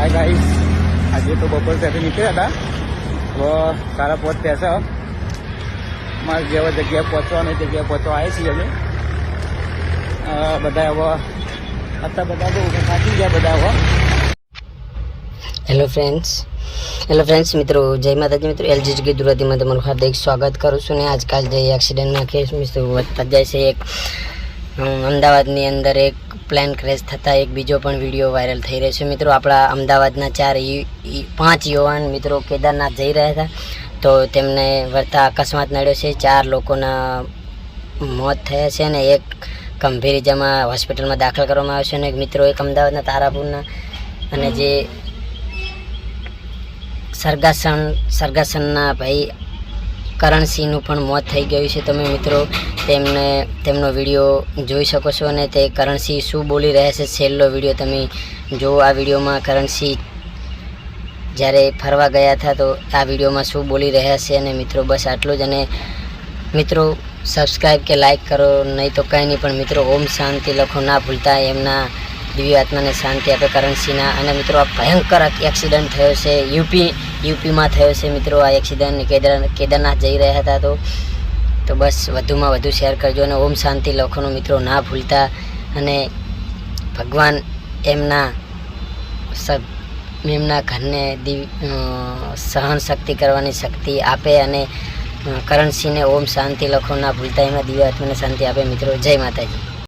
Hi guys આજે તો બપોર ત્યાંથી નીકળ્યા હતા. તો સારા થયા છે મારે જેવા જગ્યાએ પહોંચવાની જગ્યાએ પહોંચવા આવ્યા છીએ અમે. બધા હવે અત્યારે બધા બહુ થાકી ગયા બધા હવે હેલો ફ્રેન્ડ્સ હેલો ફ્રેન્ડ્સ મિત્રો. જય માતાજી, મિત્રો. એલજી ગુજરાતીમાં તમારું હાર્દિક સ્વાગત કરું છું ને આજકાલ જે એક્સિડન્ટના કેસ મિત્રો વધતા જાય છે એક અમદાવાદની અંદર એક પ્લેન ક્રેશ થતાં એક બીજો પણ વીડિયો વાયરલ થઈ રહ્યો છે. મિત્રો આપણા અમદાવાદના ચાર પાંચ યુવાન મિત્રો કેદારનાથ જઈ રહ્યા હતા. તો તેમને વર્તા અકસ્માત નડ્યો છે. ચાર લોકોના મોત થયા છે અને એક ગંભીર ઇજામાં હોસ્પિટલમાં દાખલ કરવામાં આવ્યો છે અને એક મિત્રો એક અમદાવાદના તારાપુરના અને જે સરગાસણ સરગાસણના ભાઈ કરણસિંહનું પણ મોત થઈ ગયું છે. તમે મિત્રો તેમને, તેમનો વીડિયો જોઈ શકો છો અને તે કરણસિંહ શું બોલી રહ્યા છે છેલ્લો વીડિયો તમે જો આ વિડીયોમાં કરણસિંહ જ્યારે ફરવા ગયા હતા તો આ વિડીયોમાં શું બોલી રહ્યા છે અને મિત્રો બસ આટલું જ. અને મિત્રો સબસ્ક્રાઈબ કે લાઈક કરો, નહીં તો કંઈ નહીં, પણ મિત્રો ઓમ શાંતિ લખો, ના ભૂલતા એમના દિવ્ય આત્માને શાંતિ આપે કરણસિંહના. અને મિત્રો આ ભયંકર એક્સિડન્ટ થયો છે યુપી યુપીમાં થયો છે મિત્રો આ એક્સિડન્ટ કેદાર, કેદારનાથ જઈ રહ્યા હતા તો તો બસ વધુમાં વધુ શેર કરજો અને ઓમ શાંતિ લખોનું મિત્રો ના ભૂલતા અને ભગવાન એમના સબ, એમના ઘરને સહન શક્તિ કરવાની શક્તિ આપે અને કરણસિંહને ઓમ શાંતિ લખો ના ભૂલતા એમાં દિવ્ય આત્માને શાંતિ આપે મિત્રો. જય માતાજી.